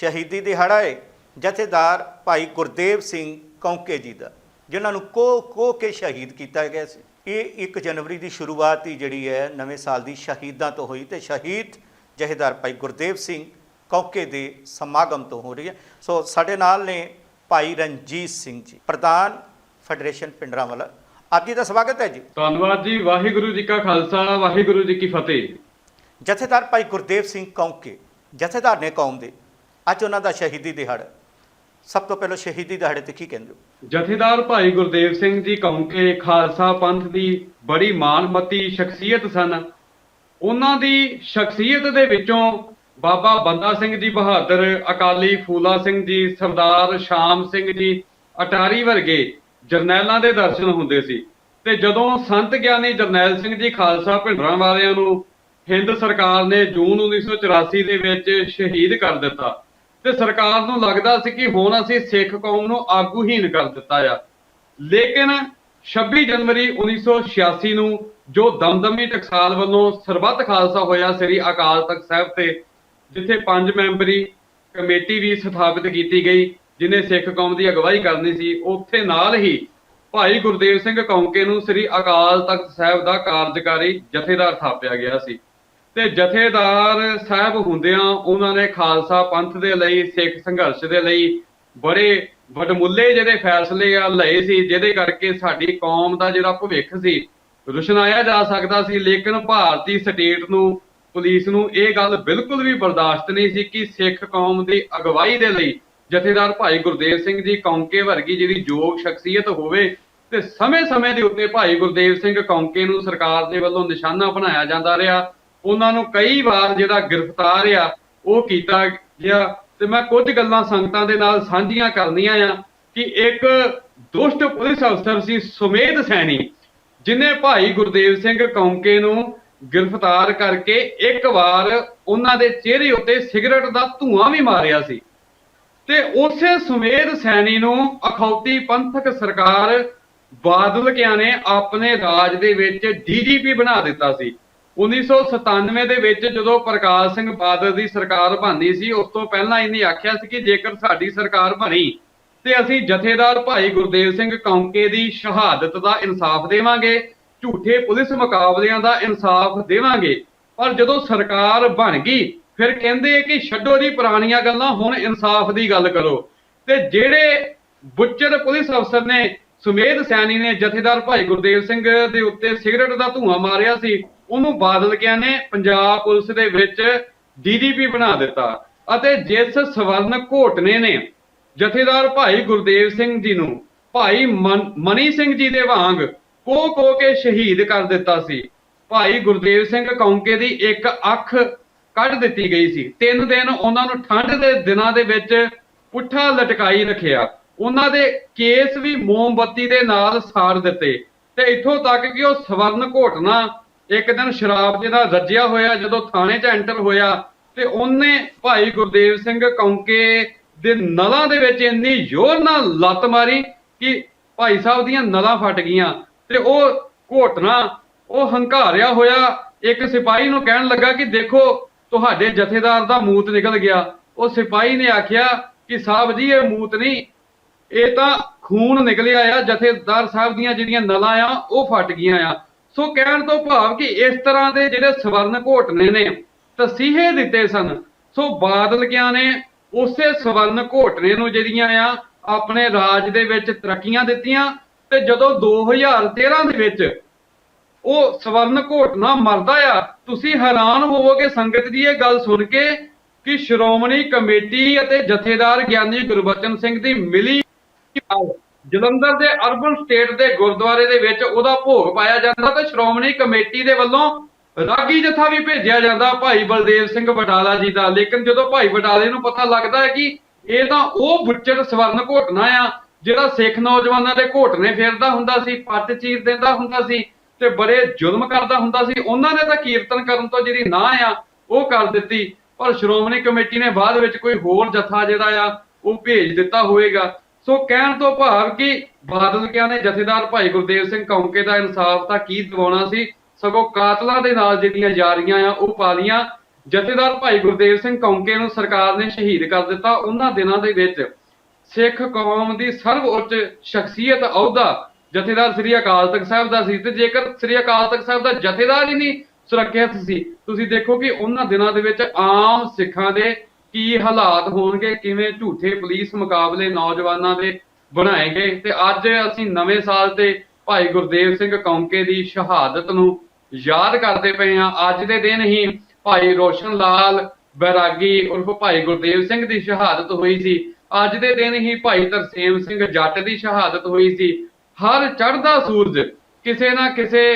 ਸ਼ਹੀਦੀ ਦਿਹਾੜਾ ਹੈ ਜਥੇਦਾਰ ਭਾਈ ਗੁਰਦੇਵ ਸਿੰਘ ਕੌਂਕੇ ਜੀ ਦਾ ਜਿਨ੍ਹਾਂ ਨੂੰ ਕੋ ਕੋ ਕੇ ਸ਼ਹੀਦ ਕੀਤਾ ਗਿਆ ਸੀ। ਇਹ 1 ਜਨਵਰੀ ਦੀ ਸ਼ੁਰੂਆਤ ਹੀ ਜਿਹੜੀ ਹੈ ਨਵੇਂ ਸਾਲ ਦੀ ਸ਼ਹੀਦਾਂ ਤੋਂ ਹੋਈ ਤੇ ਸ਼ਹੀਦ ਜਥੇਦਾਰ ਭਾਈ ਗੁਰਦੇਵ ਸਿੰਘ ਕੌਂਕੇ ਦੇ ਸਮਾਗਮ ਤੋਂ ਹੋ ਰਹੀ ਹੈ। ਸੋ ਸਾਡੇ ਨਾਲ ਨੇ ਭਾਈ ਰਣਜੀਤ ਸਿੰਘ ਜੀ ਪ੍ਰਧਾਨ ਫੈਡਰੇਸ਼ਨ ਪਿੰਡਰਾਂਵਾਲਾ ਆਪ ਜੀ ਦਾ ਸਵਾਗਤ ਹੈ ਜੀ। ਧੰਨਵਾਦ ਜੀ ਵਾਹਿਗੁਰੂ ਜੀ ਕਾ ਖਾਲਸਾ ਵਾਹਿਗੁਰੂ ਜੀ ਕੀ ਫਤਿਹ। ਜਥੇਦਾਰ ਭਾਈ ਗੁਰਦੇਵ ਸਿੰਘ ਕੌਂਕੇ ਜਥੇਦਾਰ ਨੇ ਕੌਮ ਦੇ ਅੱਜ ਉਹਨਾਂ ਦਾ ਸ਼ਹੀਦੀ ਦਿਹਾੜਾ। ਸਭ ਤੋਂ ਪਹਿਲਾਂ ਸ਼ਹੀਦੀ ਦਿਹਾੜੇ ਤੇ ਕੀ ਕਹਿੰਦੇ ਹੋ? ਜਥੇਦਾਰ ਭਾਈ ਗੁਰਦੇਵ ਸਿੰਘ ਜੀ ਕੌਂਕੇ ਖਾਲਸਾ ਪੰਥ ਦੀ ਬੜੀ ਮਾਨਮਤੀ ਸ਼ਖਸੀਅਤ ਸਨ। ਉਹਨਾਂ ਦੀ ਸ਼ਖਸੀਅਤ ਦੇ ਵਿੱਚੋਂ ਬਾਬਾ ਬੰਦਾ ਸਿੰਘ ਜੀ ਬਹਾਦਰ, ਅਕਾਲੀ ਫੂਲਾ ਸਿੰਘ ਜੀ, ਸਰਦਾਰ ਸ਼ਾਮ ਸਿੰਘ ਜੀ, ਅਟਾਰੀ ਵਰਗੇ ਜਰਨੈਲਾਂ ਦੇ ਦਰਸ਼ਨ ਹੁੰਦੇ ਸੀ। ਤੇ ਜਦੋਂ ਸੰਤ ਗਿਆਨੀ ਜਰਨੈਲ ਸਿੰਘ ਜੀ ਖਾਲਸਾ ਭਿੰਡਰਾਂ ਵਾਲਿਆਂ ਨੂੰ ਹਿੰਦ ਸਰਕਾਰ ਨੇ ਜੂਨ 1984 ਦੇ ਵਿੱਚ ਸ਼ਹੀਦ ਕਰ ਦਿੱਤਾ ਤੇ ਸਰਕਾਰ ਨੂੰ ਲੱਗਦਾ ਸੀ ਕਿ ਹੁਣ ਅਸੀਂ ਸਿੱਖ ਕੌਮ ਨੂੰ ਆਗੂਹੀਨ ਕਰ ਦਿੱਤਾ ਆ। ਲੇਕਿਨ 26 ਜਨਵਰੀ 1986 ਨੂੰ ਜੋ ਦਮਦਮੀ ਟਕਸਾਲ ਵੱਲੋਂ ਸਰਬੱਤ ਖਾਲਸਾ ਹੋਇਆ ਸ੍ਰੀ ਅਕਾਲ ਤਖਤ ਸਾਹਿਬ ਤੇ, ਜਿੱਥੇ ਪੰਜ ਮੈਂਬਰੀ ਕਮੇਟੀ ਵੀ ਸਥਾਪਿਤ ਕੀਤੀ ਗਈ, ਜਿਨੇ ਸਿੱਖ ਕੌਮ ਦੀ ਅਗਵਾਈ ਕਰਨੀ ਸੀ, ਉੱਥੇ ਨਾਲ ਹੀ ਭਾਈ ਗੁਰਦੇਵ ਸਿੰਘ ਕੌਂਕੇ ਨੂੰ ਸ੍ਰੀ ਅਕਾਲ ਤਖਤ ਸਾਹਿਬ ਦਾ ਕਾਰਜਕਾਰੀ ਜਥੇਦਾਰ ਥਾਪਿਆ ਗਿਆ ਸੀ। ਤੇ ਜਥੇਦਾਰ ਸਾਹਿਬ ਹੁੰਦਿਆਂ ਉਹਨਾਂ ਨੇ ਖਾਲਸਾ ਪੰਥ ਦੇ ਲਈ, ਸਿੱਖ ਸੰਘਰਸ਼ ਦੇ ਲਈ ਬੜੇ ਵਡਮੁੱਲੇ ਜਿਹੜੇ ਫੈਸਲੇ ਆ ਲਏ ਸੀ, ਜਿਹਦੇ ਕਰਕੇ ਸਾਡੀ ਕੌਮ ਦਾ ਜਿਹੜਾ ਭਵਿੱਖ ਸੀ ਰੁਸ਼ਨਾਇਆ ਜਾ ਸਕਦਾ ਸੀ। ਲੇਕਿਨ ਭਾਰਤੀ ਸਟੇਟ ਨੂੰ, ਪੁਲਿਸ ਨੂੰ ਇਹ ਗੱਲ ਬਿਲਕੁਲ ਵੀ ਬਰਦਾਸ਼ਤ ਨਹੀਂ ਸੀ ਕਿ ਸਿੱਖ ਕੌਮ ਦੀ ਅਗਵਾਈ ਦੇ ਲਈ ਜਥੇਦਾਰ ਭਾਈ ਗੁਰਦੇਵ ਸਿੰਘ ਜੀ ਕੌਂਕੇ ਵਰਗੀ ਜਿਹੜੀ ਯੋਗ ਸ਼ਖਸੀਅਤ ਹੋਵੇ ਤੇ ਸਮੇਂ-ਸਮੇਂ ਦੇ ਉੱਤੇ ਭਾਈ ਗੁਰਦੇਵ ਸਿੰਘ ਕੌਂਕੇ ਨੂੰ ਸਰਕਾਰ ਦੇ ਵੱਲੋਂ ਨਿਸ਼ਾਨਾ ਬਣਾਇਆ ਜਾਂਦਾ ਰਿਹਾ। ਉਹਨਾਂ ਨੂੰ ਕਈ ਵਾਰ ਜਿਹੜਾ ਗ੍ਰਿਫਤਾਰ ਆ, ਉਹ ਕੀਤਾ ਗਿਆ। ਤੇ ਮੈਂ ਕੁਝ ਗੱਲਾਂ ਸੰਗਤਾਂ ਦੇ ਨਾਲ ਸਾਂਝੀਆਂ ਕਰਨੀਆਂ ਆ ਕਿ ਇੱਕ ਦੁਸ਼ਟ ਪੁਲਿਸ ਅਫਸਰ ਸੀ ਸੁਮੇਧ ਸੈਣੀ, ਜਿਨੇ ਭਾਈ ਗੁਰਦੇਵ ਸਿੰਘ ਕੌਂਕੇ ਨੂੰ ਗ੍ਰਿਫਤਾਰ ਕਰਕੇ ਇੱਕ ਵਾਰ ਉਹਨਾਂ ਦੇ ਚਿਹਰੇ ਉੱਤੇ ਸਿਗਰਟ ਦਾ ਧੂਆਂ ਵੀ ਮਾਰਿਆ ਸੀ। ਤੇ ਉਸੇ ਸੁਮੇਧ ਸੈਣੀ ਨੂੰ ਅਖੌਤੀ ਪੰਥਕ ਸਰਕਾਰ ਬਾਦਲ ਕਿਆਂ ਨੇ ਆਪਣੇ ਰਾਜ ਦੇ ਵਿੱਚ ਡੀਜੀਪੀ ਬਣਾ ਦਿੱਤਾ ਸੀ। 1997 ਦੇ ਵਿੱਚ ਜਦੋਂ ਪ੍ਰਕਾਸ਼ ਸਿੰਘ ਬਾਦਲ ਦੀ ਸਰਕਾਰ ਬਣਦੀ ਸੀ, ਉਸ ਤੋਂ ਪਹਿਲਾਂ ਇਹਨੇ ਆਖਿਆ ਸੀ ਕਿ ਜੇਕਰ ਸਾਡੀ ਸਰਕਾਰ ਬਣੀ ਤੇ ਅਸੀਂ ਜਥੇਦਾਰ ਭਾਈ ਗੁਰਦੇਵ ਸਿੰਘ ਕੌਂਕੇ ਦੀ ਸ਼ਹਾਦਤ ਦਾ ਇਨਸਾਫ ਦੇਵਾਂਗੇ, ਝੂਠੇ ਪੁਲਿਸ ਮੁਕਾਬਲਿਆਂ ਦਾ ਇਨਸਾਫ ਦੇਵਾਂਗੇ। ਪਰ ਜਦੋਂ ਸਰਕਾਰ ਬਣ ਗਈ, ਫਿਰ ਕਹਿੰਦੇ ਕਿ ਛੱਡੋ ਜੀ ਪੁਰਾਣੀਆਂ ਗੱਲਾਂ, ਹੁਣ ਇਨਸਾਫ ਦੀ ਗੱਲ ਕਰੋ। ਤੇ ਜਿਹੜੇ ਬੁੱਚਰ ਪੁਲਿਸ ਅਫਸਰ ਨੇ, ਸੁਮੇਧ ਸੈਣੀ ਨੇ ਜਥੇਦਾਰ ਭਾਈ ਗੁਰਦੇਵ ਸਿੰਘ ਦੇ ਉੱਤੇ ਸਿਗਰਟ ਦਾ ਧੂਆਂ ਮਾਰਿਆ ਸੀ ਉਹਨੂੰ ਬਾਦਲ ਕਿਆਂ ਨੇ, ਪੰਜਾਬ ਪੁਲਿਸ ਦੇ ਵਿੱਚ ਡੀਜੀਪੀ ਬਣਾ ਦਿੱਤਾ। ਅਤੇ ਜਿਸ ਸਵਰਨ ਘੋਟਨੇ ਨੇ ਜਥੇਦਾਰ ਭਾਈ ਗੁਰਦੇਵ ਸਿੰਘ ਜੀ ਨੂੰ, ਭਾਈ ਮਨੀ ਸਿੰਘ ਜੀ ਦੇ ਵਾਂਗ ਕੋ ਕੋ ਕੇ ਸ਼ਹੀਦ ਕਰ ਦਿੱਤਾ ਸੀ। ਭਾਈ ਗੁਰਦੇਵ ਸਿੰਘ ਕੌਂਕੇ ਦੀ ਇੱਕ ਅੱਖ ਕੱਢ ਦਿੱਤੀ ਗਈ ਸੀ। ਤਿੰਨ ਦਿਨ ਉਹਨਾਂ ਨੂੰ ਠੰਡ ਦੇ ਦਿਨਾਂ ਦੇ ਵਿੱਚ ਪੁੱਠਾ ਲਟਕਾਈ ਰੱਖਿਆ। ਉਹਨਾਂ ਦੇ ਕੇਸ ਵੀ ਮੋਮਬੱਤੀ ਦੇ ਨਾਲ ਸਾੜ ਦਿੱਤੇ। ਤੇ ਇੱਥੋਂ ਤੱਕ ਕਿ ਉਹ ਸਵਰਨ ਘੋਟਣਾ ਇੱਕ ਦਿਨ ਸ਼ਰਾਬ ਦੇ ਨਾਲ ਰੱਜਿਆ ਹੋਇਆ, ਜਦੋਂ ਥਾਣੇ 'ਚ ਐਂਟਰ ਹੋਇਆ ਤੇ ਉਹਨੇ ਭਾਈ ਗੁਰਦੇਵ ਸਿੰਘ ਕੌਂਕੇ ਦੇ ਨਲਾਂ ਦੇ ਵਿੱਚ ਇੰਨੀ ਜ਼ੋਰ ਨਾਲ ਲੱਤ ਮਾਰੀ ਕਿ ਭਾਈ ਸਾਹਿਬ ਦੀਆਂ ਨਲਾਂ ਫਟ ਗਈਆਂ ਤੇ ਉਹ ਘੋਟਣਾ, ਉਹ ਹੰਕਾਰਿਆ ਹੋਇਆ ਇੱਕ ਸਿਪਾਹੀ ਨੂੰ ਕਹਿਣ ਲੱਗਾ ਕਿ ਦੇਖੋ, ਤੁਹਾਡੇ ਜਥੇਦਾਰ ਦਾ ਮੂਤ ਨਿਕਲ ਗਿਆ। ਉਹ ਸਿਪਾਹੀ ਨੇ ਆਖਿਆ ਕਿ ਸਾਹਿਬ ਜੀ, ਇਹ ਮੂਤ ਨਹੀਂ, ਇਹ ਤਾਂ ਖੂਨ ਨਿਕਲਿਆ ਆ, ਜਥੇਦਾਰ ਸਾਹਿਬ ਦੀਆਂ ਜਿਹੜੀਆਂ ਨਲਾਂ ਆ, ਉਹ ਫਟ ਗਈਆਂ ਆ। ਸੋ ਕਹਿਣ ਤੋਂ ਭਾਵ ਕਿ ਇਸ ਤਰ੍ਹਾਂ ਦੇ ਜਿਹੜੇ ਸਵਰਨ ਘੋਟਨੇ ਨੇ, ਤਸੀਹੇ ਦਿੱਤੇ ਸਨ। ਸੋ ਬਾਦਲ ਕਿਆਂ ਨੇ? ਉਸੇ ਸਵਰਨ ਘੋਟਨੇ ਨੂੰ ਜਿਹੜੀਆਂ ਆ, ਆਪਣੇ ਰਾਜ ਦੇ ਵਿੱਚ ਤਰੱਕੀਆਂ ਦਿੱਤੀਆਂ ਤੇ ਜਦੋਂ 2013 ਦੇ ਵਿੱਚ ਉਹ ਸਵਰਨ ਘੋਟਨਾ ਮਰਦਾ ਆ, ਤੁਸੀਂ ਹੈਰਾਨ ਹੋਵੋਗੇ ਸੰਗਤ ਦੀ ਇਹ ਗੱਲ ਸੁਣ ਕੇ ਕਿ ਸ਼੍ਰੋਮਣੀ ਕਮੇਟੀ ਅਤੇ ਜਥੇਦਾਰ ਗਿਆਨੀ ਗੁਰਬਚਨ ਸਿੰਘ ਦੀ ਮਿਲੀ ਜਲੰਧਰ ਦੇ ਅਰਬਨ ਸਟੇਟ ਦੇ ਗੁਰਦੁਆਰੇ ਦੇ ਵਿੱਚ ਉਹਦਾ ਭੋਗ ਪਾਇਆ ਜਾਂਦਾ ਤੇ ਸ਼੍ਰੋਮਣੀ ਕਮੇਟੀ ਦੇ ਵੱਲੋਂ ਰਾਗੀ ਜਥਾ ਵੀ ਭੇਜਿਆ ਜਾਂਦਾ ਭਾਈ ਬਲਦੇਵ ਸਿੰਘ ਬਟਾਲਾ ਜੀ ਦਾ। ਲੇਕਿਨ ਜਦੋਂ ਭਾਈ ਬਟਾਲੇ ਨੂੰ ਪਤਾ ਲੱਗਦਾ ਹੈ ਕਿ ਇਹ ਤਾਂ ਉਹ ਬੁੱਚੜ ਸਵਰਨ ਘੋਟਣਾ ਆ, ਜਿਹੜਾ ਸਿੱਖ ਨੌਜਵਾਨਾਂ ਦੇ ਘੋਟਨੇ ਫੇਰਦਾ ਹੁੰਦਾ ਸੀ, ਪੱਟ ਚੀਰ ਦਿੰਦਾ ਹੁੰਦਾ ਸੀ ਤੇ ਬੜੇ ਜ਼ੁਲਮ ਕਰਦਾ ਹੁੰਦਾ ਸੀ, ਉਹਨਾਂ ਨੇ ਤਾਂ ਕੀਰਤਨ ਕਰਨ ਤੋਂ ਜਿਹੜੀ ਨਾ ਆ, ਉਹ ਕਰ ਦਿੱਤੀ। ਪਰ ਸ਼੍ਰੋਮਣੀ ਕਮੇਟੀ ਨੇ ਬਾਅਦ ਵਿੱਚ ਕੋਈ ਹੋਰ ਜਥਾ ਜਿਹੜਾ ਆ, ਉਹ ਭੇਜ ਦਿੱਤਾ ਹੋਵੇਗਾ। ਸੋ ਕਹਿਣ ਤੋਂ ਭਾਵ ਕਿ ਬਾਦਲ ਕਿਆਂ ਨੇ ਜਥੇਦਾਰ ਭਾਈ ਗੁਰਦੇਵ ਸਿੰਘ ਕੌਂਕੇ ਦਾ ਇਨਸਾਫ ਤਾਂ ਕੀ ਦਿਵਾਉਣਾ ਸੀ? ਸਗੋਂ ਕਾਤਲਾਂ ਦੇ ਨਾਲ ਜਿਹੜੀਆਂ ਯਾਰੀਆਂ ਆ, ਉਹ ਪਾਲੀਆਂ ਜਥੇਦਾਰ ਭਾਈ ਗੁਰਦੇਵ ਸਿੰਘ ਕੌਂਕੇ ਨੂੰ ਸਰਕਾਰ ਨੇ ਸ਼ਹੀਦ ਕਰ ਦਿੱਤਾ। ਉਹਨਾਂ ਦਿਨਾਂ ਦੇ ਵਿੱਚ ਸਿੱਖ ਕੌਮ ਦੀ ਸਰਵਉੱਚ ਸ਼ਖਸੀਅਤ ਅਹੁਦਾ ਜਥੇਦਾਰ ਸ੍ਰੀ ਅਕਾਲ ਤਖਤ ਸਾਹਿਬ ਦਾ ਸੀ ਤੇ ਜੇਕਰ ਸ੍ਰੀ ਅਕਾਲ ਤਖਤ ਸਾਹਿਬ ਦਾ ਜਥੇਦਾਰ ਹੀ ਨਹੀਂ ਸੁਰੱਖਿਅਤ ਸੀ, ਤੁਸੀਂ ਦੇਖੋ ਕਿ ਉਹਨਾਂ ਦਿਨਾਂ ਦੇ ਵਿੱਚ ਆਮ ਸਿੱਖਾਂ ਦੇ ਕੀ ਹਾਲਾਤ ਹੋਣਗੇ, ਕਿਵੇਂ ਝੂਠੇ ਪੁਲਿਸ ਮੁਕਾਬਲੇ ਨੌਜਵਾਨਾਂ ਦੇ ਬਣਾਏ ਗਏ ਤੇ ਅੱਜ ਅਸੀਂ ਨਵੇਂ ਸਾਲ ਤੇ ਭਾਈ ਗੁਰਦੇਵ ਸਿੰਘ ਕੌਂਕੇ ਦੀ ਸ਼ਹਾਦਤ ਨੂੰ ਯਾਦ ਕਰਦੇ ਪਏ ਹਾਂ। ਅੱਜ ਦੇ ਦਿਨ ਹੀ ਭਾਈ ਰੋਸ਼ਨ ਲਾਲ ਬੈਰਾਗੀ ਉਰਫ ਭਾਈ ਗੁਰਦੇਵ ਸਿੰਘ ਦੀ ਸ਼ਹਾਦਤ ਹੋਈ ਸੀ। ਅੱਜ ਦੇ ਦਿਨ ਹੀ ਭਾਈ ਤਰਸੇਮ ਸਿੰਘ ਜੱਟ ਦੀ ਸ਼ਹਾਦਤ ਹੋਈ ਸੀ। ਹਰ ਚੜ੍ਹਦਾ ਸੂਰਜ ਕਿਸੇ ਨਾ ਕਿਸੇ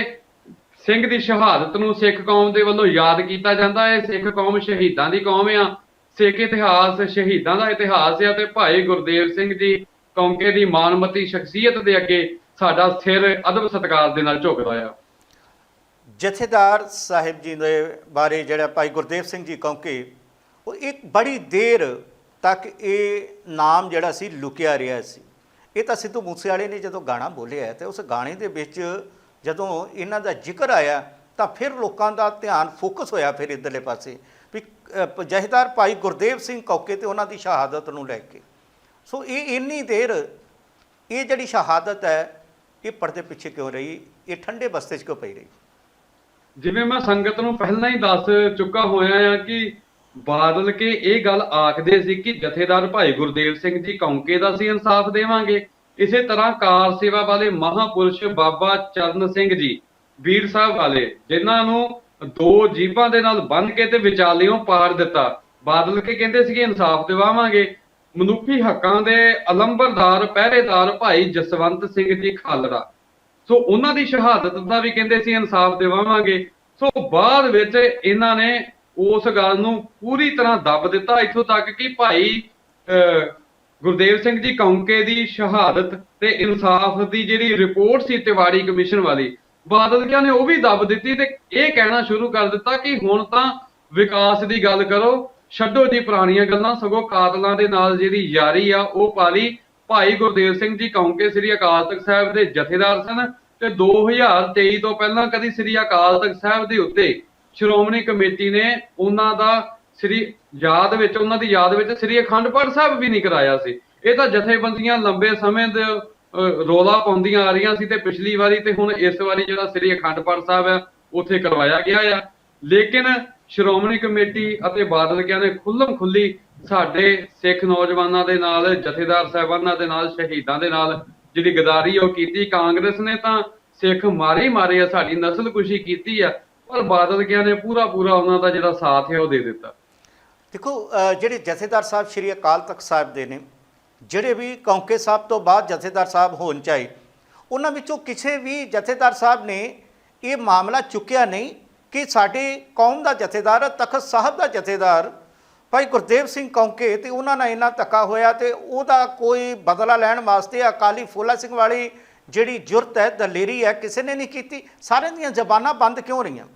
ਸਿੰਘ ਦੀ ਸ਼ਹਾਦਤ ਨੂੰ ਸਿੱਖ ਕੌਮ ਦੇ ਵੱਲੋਂ ਯਾਦ ਕੀਤਾ ਜਾਂਦਾ ਹੈ। ਸਿੱਖ ਕੌਮ ਸ਼ਹੀਦਾਂ ਦੀ ਕੌਮ ਆ। ਸਿੱਖ ਇਤਿਹਾਸ ਸ਼ਹੀਦਾਂ ਦਾ ਇਤਿਹਾਸ ਆ ਤੇ ਭਾਈ ਗੁਰਦੇਵ ਸਿੰਘ ਜੀ ਕੌਂਕੇ ਦੀ ਮਾਨਮਤੀ ਸ਼ਖਸੀਅਤ ਦੇ ਅੱਗੇ ਸਾਡਾ ਸਿਰ ਅਦਬ ਸਤਿਕਾਰ ਦੇ ਨਾਲ ਝੁਕਦਾ ਆ। ਜਥੇਦਾਰ ਸਾਹਿਬ ਜੀ ਦੇ ਬਾਰੇ ਜਿਹੜਾ ਭਾਈ ਗੁਰਦੇਵ ਸਿੰਘ ਜੀ ਕੌਂਕੇ, ਉਹ ਇੱਕ ਬੜੀ ਦੇਰ ਤੱਕ ਇਹ ਨਾਮ ਜਿਹੜਾ ਸੀ ਲੁਕਿਆ ਰਿਹਾ ਸੀ। ਇਹ ਤਾਂ ਸਿੱਧੂ ਮੂਸੇਵਾਲੇ ਨੇ ਜਦੋਂ ਗਾਣਾ ਬੋਲਿਆ ਤੇ ਉਸ ਗਾਣੇ ਦੇ ਵਿੱਚ ਜਦੋਂ ਇਹਨਾਂ ਦਾ ਜ਼ਿਕਰ ਆਇਆ ਤਾਂ ਫਿਰ ਲੋਕਾਂ ਦਾ ਧਿਆਨ ਫੋਕਸ ਹੋਇਆ ਫਿਰ ਇਧਰਲੇ ਪਾਸੇ ਵੀ ਅ, ਜਥੇਦਾਰ ਭਾਈ ਗੁਰਦੇਵ ਸਿੰਘ ਕੌਕੇ ਤੇ ਉਹਨਾਂ ਦੀ ਸ਼ਹਾਦਤ ਨੂੰ ਲੈ ਕੇ। ਸੋ ਇਹ ਇੰਨੀ ਦੇਰ ਇਹ ਜਿਹੜੀ ਸ਼ਹਾਦਤ ਹੈ ਇਹ ਪਰਦੇ ਪਿੱਛੇ ਕਿਉਂ ਰਹੀ? ਇਹ ਠੰਡੇ ਬਸਤੇ 'ਚ ਕਿਉਂ ਪਈ ਰਹੀ? ਜਿਵੇਂ ਮੈਂ ਸੰਗਤ ਨੂੰ ਪਹਿਲਾਂ ਹੀ ਦੱਸ ਚੁੱਕਾ ਹੋਇਆ ਆ ਕਿ ਬਾਦਲ ਕੇ ਇਹ ਗੱਲ ਆਖਦੇ ਸੀ ਕਿ ਜਥੇਦਾਰ ਭਾਈ ਗੁਰਦੇਵ ਸਿੰਘ ਜੀ ਕੌਂਕੇ ਦਾ ਸੀ ਇਨਸਾਫ ਦੇਵਾਂਗੇ। ਇਸੇ ਤਰ੍ਹਾਂ ਕਾਰ ਸੇਵਾ ਵਾਲੇ ਮਹਾਪੁਰਸ਼ ਬਾਬਾ ਚਰਨ ਸਿੰਘ ਜੀ ਵੀਰ ਸਾਹਿਬ ਵਾਲੇ ਜਿਨ੍ਹਾਂ ਨੂੰ ਦੋ ਜੀਬਾਂ ਦੇ ਨਾਲ ਬੰਨ੍ਹ ਕੇ ਤੇ ਵਿਚਾਲਿਓਂ ਪਾੜ ਦਿੱਤਾ। ਬਾਦਲ ਕੇ ਕਹਿੰਦੇ ਸੀ ਇਨਸਾਫ ਦਿਵਾਵਾਂਗੇ। ਮਨੁੱਖੀ ਹੱਕਾਂ ਦੇ ਅਲੰਬਰਦਾਰ ਪਹਿਰੇਦਾਰ ਭਾਈ ਜਸਵੰਤ ਸਿੰਘ ਜੀ ਖਾਲੜਾ। ਸੋ ਉਹਨਾਂ ਦੀ ਸ਼ਹਾਦਤ ਦਾ ਵੀ ਕਹਿੰਦੇ ਸੀ ਇਨਸਾਫ ਦਿਵਾਵਾਂਗੇ। ਸੋ ਬਾਅਦ ਵਿੱਚ ਇਹਨਾਂ ਨੇ ਉਸ ਗੱਲ ਨੂੰ ਪੂਰੀ ਤਰ੍ਹਾਂ ਦੱਬ ਦਿੱਤਾ। ਇੱਥੋਂ ਤੱਕ ਕਿ ਭਾਈ ਅਹ, ਗੁਰਦੇਵ ਸਿੰਘ ਜੀ ਕੌਂਕੇ ਦੀ ਸ਼ਹਾਦਤ ਤੇ ਇਨਸਾਫ ਦੀ ਜਿਹੜੀ ਰਿਪੋਰਟ ਸੀ ਤਿਵਾੜੀ ਕਮਿਸ਼ਨ ਵਾਲੀ ਬਾਦਲ ਨੇ ਉਹ ਵੀ ਦੱਬ ਦਿੱਤੀ ਤੇ ਇਹ ਕਹਿਣਾ ਸ਼ੁਰੂ ਕਰ ਦਿੱਤਾ ਕਿ ਹੁਣ ਤਾਂ ਵਿਕਾਸ ਦੀ ਗੱਲ ਕਰੋ, ਛੱਡੋ ਜੀ ਪੁਰਾਣੀਆਂ ਗੱਲਾਂ, ਸਗੋਂ ਕਾਤਲਾਂ ਦੇ ਨਾਲ ਜਿਹੜੀ ਯਾਰੀ ਆ, ਉਹ ਪਾਲੀ ਭਾਈ ਗੁਰਦੇਵ ਸਿੰਘ ਜੀ ਕੌਂਕੇ ਸ੍ਰੀ ਅਕਾਲ ਤਖਤ ਸਾਹਿਬ ਦੇ ਜਥੇਦਾਰ ਸਨ ਤੇ 2023 ਤੋਂ ਪਹਿਲਾਂ ਕਦੀ ਸ੍ਰੀ ਅਕਾਲ ਤਖਤ ਸਾਹਿਬ ਦੇ ਉੱਤੇ ਸ਼੍ਰੋਮਣੀ ਕਮੇਟੀ ਨੇ ਉਹਨਾਂ ਦਾ ਸ੍ਰੀ ਯਾਦ ਵਿੱਚ, ਉਹਨਾਂ ਦੀ ਯਾਦ ਵਿੱਚ ਸ੍ਰੀ ਅਖੰਡ ਪਾਠ ਸਾਹਿਬ ਵੀ ਨਹੀਂ ਕਰਾਇਆ ਸੀ। ਇਹ ਤਾਂ ਜਥੇਬੰਦੀਆਂ ਲੰਬੇ ਸਮੇਂ ਦੇ ਰੌਲਾ ਪਾਉਂਦੀਆਂ ਆ ਰਹੀਆਂ ਸੀ ਤੇ ਪਿਛਲੀ ਵਾਰੀ ਤੇ ਹੁਣ ਇਸ ਵਾਰੀ ਜਿਹੜਾ ਸ੍ਰੀ ਅਖੰਡ ਪਾਠ ਸਾਹਿਬ ਹੈ ਉੱਥੇ ਕਰਵਾਇਆ ਗਿਆ ਆ। ਲੇਕਿਨ ਸ਼੍ਰੋਮਣੀ ਕਮੇਟੀ ਅਤੇ ਬਾਦਲ ਨੇ ਖੁੱਲਮ ਖੁੱਲੀ ਸਾਡੇ ਸਿੱਖ ਨੌਜਵਾਨਾਂ ਦੇ ਨਾਲ ਜਥੇਦਾਰ ਸਾਹਿਬਾਨਾਂ ਦੇ ਨਾਲ ਸ਼ਹੀਦਾਂ ਦੇ ਨਾਲ ਜਿਹੜੀ ਗਦਾਰੀ ਉਹ ਕੀਤੀ। ਕਾਂਗਰਸ ਨੇ ਤਾਂ ਸਿੱਖ ਮਾਰੇ ਮਾਰੇ ਆ ਸਾਡੀ ਨਸਲਕੁਸ਼ੀ ਕੀਤੀ ਆ ਪਰ ਬਾਦਲ ਕਿਆਂ ਨੇ ਪੂਰਾ ਪੂਰਾ ਉਹਨਾਂ ਦਾ ਜਿਹੜਾ ਸਾਥ ਹੈ ਉਹ ਦੇ ਦਿੱਤਾ। ਦੇਖੋ ਅ, ਜਿਹੜੇ ਜਥੇਦਾਰ ਸਾਹਿਬ ਸ਼੍ਰੀ ਅਕਾਲ ਤਖਤ ਸਾਹਿਬ ਦੇ ਨੇ ਜਿਹੜੇ ਵੀ ਕੌਂਕੇ ਸਾਹਿਬ ਤੋਂ ਬਾਅਦ ਜਥੇਦਾਰ ਸਾਹਿਬ ਹੋਣ ਚਾਹੀ, ਉਹਨਾਂ ਵਿੱਚੋਂ ਕਿਸੇ ਵੀ ਜਥੇਦਾਰ ਸਾਹਿਬ ਨੇ ਇਹ ਮਾਮਲਾ ਚੁੱਕਿਆ ਨਹੀਂ ਕਿ ਸਾਡੇ ਕੌਮ ਦਾ ਜਥੇਦਾਰ, ਤਖਤ ਸਾਹਿਬ ਦਾ ਜਥੇਦਾਰ ਭਾਈ ਗੁਰਦੇਵ ਸਿੰਘ ਕੌਂਕੇ ਤੇ ਉਹਨਾਂ ਨਾਲ ਇੰਨਾ ਧੱਕਾ ਹੋਇਆ ਤੇ ਉਹਦਾ ਕੋਈ ਬਦਲਾ ਲੈਣ ਵਾਸਤੇ ਅਕਾਲੀ ਫੂਲਾ ਸਿੰਘ ਵਾਲੀ ਜਿਹੜੀ ਜੁਰਤ ਹੈ, ਦਲੇਰੀ ਹੈ, ਕਿਸੇ ਨੇ ਨਹੀਂ ਕੀਤੀ। ਸਾਰਿਆਂ ਦੀਆਂ ਜ਼ਬਾਨਾਂ ਬੰਦ ਕਿਉਂ ਰਹੀਆਂ?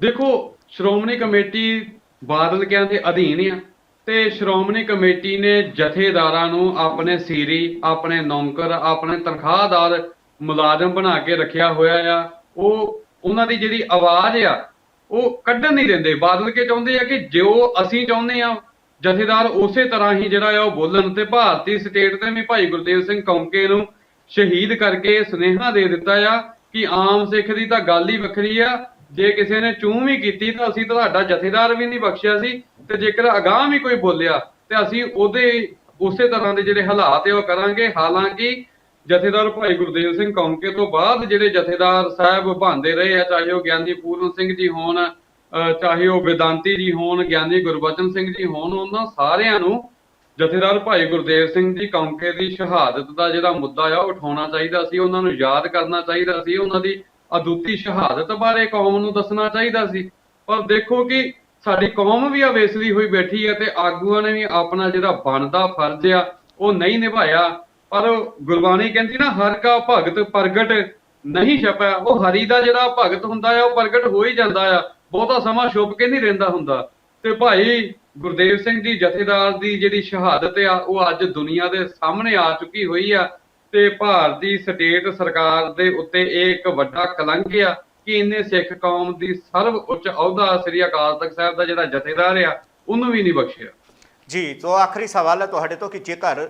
ਦੇਖੋ, ਸ਼੍ਰੋਮਣੀ ਕਮੇਟੀ ਬਾਦਲ ਕਿਆਂ ਦੇ ਅਧੀਨ ਆ। ਤੇ ਸ਼੍ਰੋਮਣੀ ਕਮੇਟੀ ਨੇ ਜਥੇਦਾਰਾਂ ਨੂੰ ਆਪਣੇ ਸੀਰੀ, ਆਪਣੇ ਨੌਕਰ, ਆਪਣੇ ਤਨਖਾਹਦਾਰ ਮੁਲਾਜ਼ਮ ਬਣਾ ਕੇ ਰੱਖਿਆ ਹੋਇਆ ਆ। ਉਹ, ਉਹਨਾਂ ਦੀ ਜਿਹੜੀ ਆਵਾਜ਼ ਆ, ਉਹ ਕੱਢਣ ਨਹੀਂ ਦਿੰਦੇ। ਬਾਦਲ ਕੇ ਚਾਹੁੰਦੇ ਆ ਕਿ ਜੋ ਅਸੀਂ ਚਾਹੁੰਦੇ ਆ, ਜਥੇਦਾਰ ਉਸੇ ਤਰ੍ਹਾਂ ਹੀ ਜਿਹੜਾ ਆ ਉਹ ਬੋਲਣ ਤੇ ਭਾਰਤੀ ਸਟੇਟ ਨੇ ਵੀ ਭਾਈ ਗੁਰਦੇਵ ਸਿੰਘ ਕੌਂਕੇ ਨੂੰ ਸ਼ਹੀਦ ਕਰਕੇ ਸੁਨੇਹਾ ਦੇ ਦਿੱਤਾ ਆ ਕਿ ਆਮ ਸਿੱਖ ਦੀ ਤਾਂ ਗੱਲ ਹੀ ਵੱਖਰੀ ਆ। ਜੇ ਕਿਸੇ ਨੇ ਚੂੰ ਵੀ ਕੀਤੀ ਤਾਂ ਅਸੀਂ ਤੁਹਾਡਾ ਜਥੇਦਾਰ ਵੀ ਨਹੀਂ ਬਖਸ਼ਿਆ ਸੀ। ਤੇ ਜੇਕਰ ਅਗਾਹ ਵੀ ਕੋਈ ਬੋਲਿਆ, ਤੇ ਅਸੀਂ ਉਹਦੇ ਉਸੇ ਤਰ੍ਹਾਂ ਦੇ ਜਿਹੜੇ ਹਾਲਾਤ ਆ, ਉਹ ਕਰਾਂਗੇ। ਹਾਲਾਂਕਿ ਜਥੇਦਾਰ ਭਾਈ ਗੁਰਦੇਵ ਸਿੰਘ ਕੌਂਕੇ ਤੋਂ ਬਾਅਦ ਜਿਹੜੇ ਜਥੇਦਾਰ ਸਾਹਿਬ ਬਣਦੇ ਰਹੇ ਆ, ਚਾਹੇ ਉਹ ਗਿਆਨੀ ਪੂਰਨ ਸਿੰਘ ਜੀ ਹੋਣ ਚਾਹੇ ਉਹ ਵਿਦਾਂਤੀ ਜੀ ਹੋਣ, ਗਿਆਨੀ ਗੁਰਬਚਨ ਸਿੰਘ ਜੀ ਹੋਣ, ਉਹਨਾਂ ਸਾਰਿਆਂ ਨੂੰ ਜਥੇਦਾਰ ਭਾਈ ਗੁਰਦੇਵ ਸਿੰਘ ਜੀ ਕੌਂਕੇ ਦੀ ਸ਼ਹਾਦਤ ਦਾ ਜਿਹੜਾ ਮੁੱਦਾ ਆ, ਉਹ ਉਠਾਉਣਾ ਚਾਹੀਦਾ ਸੀ, ਉਹਨਾਂ ਨੂੰ ਯਾਦ ਕਰਨਾ ਚਾਹੀਦਾ ਸੀ, ਉਹਨਾਂ ਦੀ ਅਦੁੱਤੀ ਸ਼ਹਾਦਤ ਬਾਰੇ ਕੌਮ ਨੂੰ ਦੱਸਣਾ ਚਾਹੀਦਾ ਸੀ। ਪਰ ਦੇਖੋ ਕਿ ਸਾਡੀ ਕੌਮ ਵੀ ਅਵੇਸਲੀ ਹੋਈ ਬੈਠੀ ਹੈ ਤੇ ਆਗੂਆਂ ਨੇ ਵੀ ਆਪਣਾ ਜਿਹੜਾ ਬਣਦਾ ਫਰਜ਼ ਆ, ਉਹ ਨਹੀਂ ਨਿਭਾਇਆ। ਪਰ ਗੁਰਬਾਣੀ ਕਹਿੰਦੀ ਨਾ, ਹਰ ਕਾ ਭਗਤ ਪ੍ਰਗਟ ਨਹੀਂ ਛਪਿਆ। ਉਹ ਹਰੀ ਦਾ ਜਿਹੜਾ ਭਗਤ ਹੁੰਦਾ ਆ, ਉਹ ਪ੍ਰਗਟ ਹੋ ਹੀ ਜਾਂਦਾ ਆ। ਬਹੁਤਾ ਸਮਾਂ ਛੁਪ ਕੇ ਨਹੀਂ ਰਹਿੰਦਾ ਹੁੰਦਾ। ਤੇ ਭਾਈ ਗੁਰਦੇਵ ਸਿੰਘ ਜੀ, ਜਥੇਦਾਰ ਦੀ ਜਿਹੜੀ ਸ਼ਹਾਦਤ ਆ, ਉਹ ਅੱਜ ਦੁਨੀਆ ਦੇ ਸਾਹਮਣੇ ਆ ਚੁੱਕੀ ਹੋਈ ਆ। ਤੇ ਭਾਰਤੀ ਸਟੇਟ ਸਰਕਾਰ ਦੇ ਉੱਤੇ ਇਹ ਇੱਕ ਵੱਡਾ ਕਲੰਕ ਆ। ਕਿ ਇਹਨੇ ਸਿੱਖ ਕੌਮ ਦੀ ਸਰਵ ਉੱਚ ਅਹੁਦਾ ਸ੍ਰੀ ਅਕਾਲ ਤਖਤ ਸਾਹਿਬ ਦਾ ਜਿਹੜਾ ਜਥੇਦਾਰ ਆ, ਉਹਨੂੰ ਵੀ ਨਹੀਂ ਬਖਸ਼ਿਆ। ਜੀ, ਤੋਂ ਆਖਰੀ ਸਵਾਲ ਹੈ ਤੁਹਾਡੇ ਤੋਂ ਕਿ ਜੇਕਰ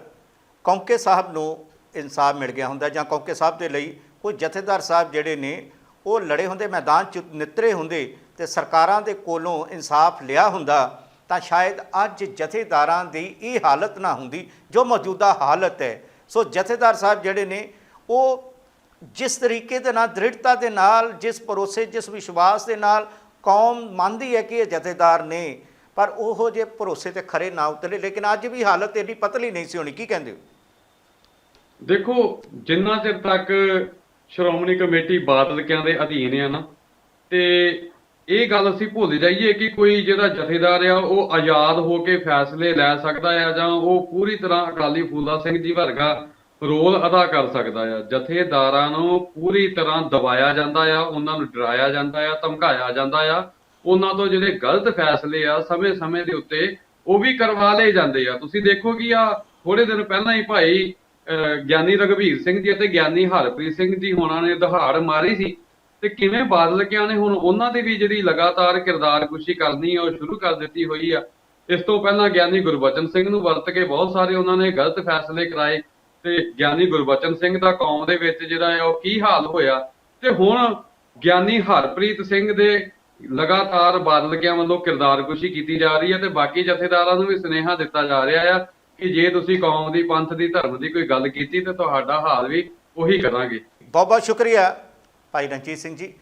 ਕੌਂਕੇ ਸਾਹਿਬ ਨੂੰ ਇਨਸਾਫ ਮਿਲ ਗਿਆ ਹੁੰਦਾ ਜਾਂ ਕੌਂਕੇ ਸਾਹਿਬ ਦੇ ਲਈ ਕੋਈ ਜਥੇਦਾਰ ਸਾਹਿਬ ਜਿਹੜੇ ਨੇ, ਉਹ ਲੜੇ ਹੁੰਦੇ, ਮੈਦਾਨ ਚ ਨਿਤਰੇ ਹੁੰਦੇ ਤੇ ਸਰਕਾਰਾਂ ਦੇ ਕੋਲੋਂ ਇਨਸਾਫ ਲਿਆ ਹੁੰਦਾ, ਤਾਂ ਸ਼ਾਇਦ ਅੱਜ ਜਥੇਦਾਰਾਂ ਦੀ ਇਹ ਹਾਲਤ ਨਾ ਹੁੰਦੀ ਜੋ ਮੌਜੂਦਾ ਹਾਲਤ ਹੈ। ਸੋ ਜਥੇਦਾਰ ਸਾਹਿਬ ਜਿਹੜੇ ਨੇ, ਉਹ ਜਿਸ ਤਰੀਕੇ ਦੇ ਨਾਲ, ਦ੍ਰਿੜਤਾ ਦੇ ਨਾਲ, ਜਿਸ ਭਰੋਸੇ, ਜਿਸ ਵਿਸ਼ਵਾਸ ਦੇ ਨਾਲ ਕੌਮ ਮੰਨਦੀ ਹੈ ਕਿ ਇਹ ਜਥੇਦਾਰ ਨੇ, ਪਰ ਉਹੋ ਜੇ ਭਰੋਸੇ ਤੇ ਖਰੇ ਨਾ ਉਤਰੇ। ਲੇਕਿਨ ਅੱਜ ਵੀ ਹਾਲਤ ਇੰਨੀ ਪਤਲੀ ਨਹੀਂ ਸੀ ਹੋਣੀ। ਕੀ ਕਹਿੰਦੇ ਹੋ? ਦੇਖੋ, ਜਿੰਨਾ ਚਿਰ ਤੱਕ ਸ਼੍ਰੋਮਣੀ ਕਮੇਟੀ ਬਾਦਲਕਿਆਂ ਦੇ ਅਧੀਨ ਆ ਨਾ, ਤੇ ਇਹ ਗੱਲ ਅਸੀਂ ਭੁੱਲ ਜਾਈਏ ਕਿ ਕੋਈ ਜਿਹੜਾ ਜਥੇਦਾਰ ਆ, ਉਹ ਆਜ਼ਾਦ ਹੋ ਕੇ ਫੈਸਲੇ ਲੈ ਸਕਦਾ ਆ ਜਾਂ ਉਹ ਪੂਰੀ ਤਰ੍ਹਾਂ ਅਕਾਲੀ ਫੂਲਾ ਸਿੰਘ ਜੀ ਵਰਗਾ ਰੋਲ ਅਦਾ ਕਰ ਸਕਦਾ ਆ। ਜਥੇਦਾਰਾਂ ਨੂੰ ਪੂਰੀ ਤਰ੍ਹਾਂ ਦਬਾਇਆ ਜਾਂਦਾ ਆ, ਉਹਨਾਂ ਨੂੰ ਡਰਾਇਆ ਜਾਂਦਾ ਆ, ਧਮਕਾਇਆ ਜਾਂਦਾ ਆ। ਉਹਨਾਂ ਤੋਂ ਜਿਹੜੇ ਗਲਤ ਫੈਸਲੇ ਆ, ਸਮੇਂ-ਸਮੇਂ ਦੇ ਉੱਤੇ ਉਹ ਵੀ ਕਰਵਾ ਲਏ ਜਾਂਦੇ ਆ। ਤੁਸੀਂ ਦੇਖੋ ਕਿ ਆ ਥੋੜੇ ਦਿਨ ਪਹਿਲਾਂ ਹੀ ਭਾਈ ਗਿਆਨੀ ਰਗਵੀਰ ਸਿੰਘ ਜੀ ਅਤੇ ਗਿਆਨੀ ਹਰਪ੍ਰੀਤ ਸਿੰਘ ਜੀ ਹੋਣਾ ਨੇ ਦਹਾੜ ਮਾਰੀ ਸੀ। ਤੇ ਕਿਵੇਂ ਬਾਦਲ ਕਿਆ ਨੇ, ਹੁਣ ਉਹਨਾਂ ਦੀ ਵੀ ਜਿਹੜੀ ਲਗਾਤਾਰ ਕਿਰਦਾਰਕੁਸ਼ੀ ਕਰਨੀ ਆ, ਉਹ ਸ਼ੁਰੂ ਕਰ ਦਿੱਤੀ ਹੋਈ ਆ। ਇਸ ਤੋਂ ਪਹਿਲਾਂ ਗਿਆਨੀ ਗੁਰਬਚਨ ਸਿੰਘ ਨੂੰ ਵਰਤ ਕੇ ਬਹੁਤ ਸਾਰੇ ਉਹਨਾਂ ਨੇ ਗਲਤ ਫੈਸਲੇ ਕਰਾਏ। ਤੇ ਗਿਆਨੀ ਗੁਰਬਚਨ ਸਿੰਘ ਦਾ ਕੌਮ ਦੇ ਵਿੱਚ ਜਿਹੜਾ ਹੈ ਉਹ ਕੀ ਹਾਲ ਹੋਇਆ? ਤੇ ਹੁਣ ਗਿਆਨੀ ਹਰਪ੍ਰੀਤ ਸਿੰਘ ਦੇ ਲਗਾਤਾਰ ਬਾਦਲ ਵੱਲੋਂ ਕਿਰਦਾਰਕੁਸ਼ੀ ਕੀਤੀ ਜਾ ਰਹੀ ਹੈ ਤੇ ਬਾਕੀ ਜਥੇਦਾਰਾਂ ਨੂੰ ਵੀ ਸੁਨੇਹਾ ਦਿੱਤਾ ਜਾ ਰਿਹਾ ਆ ਕਿ ਜੇ ਤੁਸੀਂ ਕੌਮ ਦੀ ਪੰਥ ਦੀ, ਧਰਮ ਦੀ ਕੋਈ ਗੱਲ ਕੀਤੀ ਤੇ ਤੁਹਾਡਾ ਹਾਲ ਵੀ ਉਹੀ ਕਰਾਂਗੇ। ਬਹੁਤ ਬਹੁਤ ਸ਼ੁਕਰੀਆ ਭਾਈ ਰਣਜੀਤ ਸਿੰਘ ਜੀ।